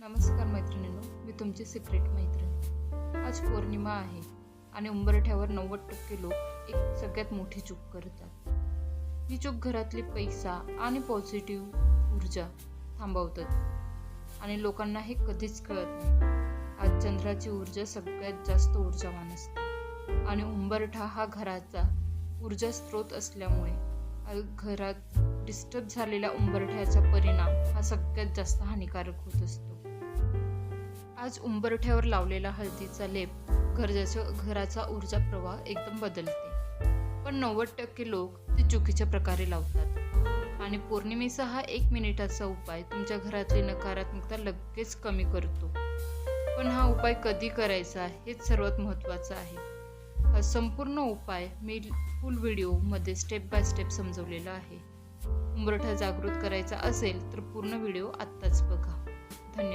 नमस्कार मैत्रिणींनो मी तुमची सिक्रेट मैत्रीण. आज पौर्णिमा आहे आणि उंबरठ्यावर नव्वद टक्के लोक एक सगळ्यात मोठी चूक करतात. ही चूक घरातली पैसा आणि पॉझिटिव्ह ऊर्जा थांबवतात आणि लोकांना हे कधीच कळत नाही. आज चंद्राची ऊर्जा सगळ्यात जास्त ऊर्जावान असते आणि उंबरठा हा घराचा ऊर्जा स्रोत असल्यामुळे घरात डिस्टर्ब झालेल्या उंबरठ्याचा परिणाम हा सगळ्यात जास्त हानिकारक होत असतो. आज उंबरठ्यावर लावलेला हळदीचा लेप घरच्या घराचा ऊर्जा प्रवाह एकदम बदलते. पण नव्वद टक्के लोक ते चुकीच्या प्रकारे लावतात. आणि पौर्णिमेचा हा एक मिनिटाचा उपाय तुमच्या घरातली नकारात्मकता लगेच कमी करतो. पण हा उपाय कधी करायचा हेच सर्वात महत्त्वाचं आहे. हा संपूर्ण उपाय मी फुल व्हिडिओमध्ये स्टेप बाय स्टेप समजवलेला आहे. उंबरठा जागृत करायचा असेल तर पूर्ण व्हिडिओ आत्ताच बघा. धन्यवाद.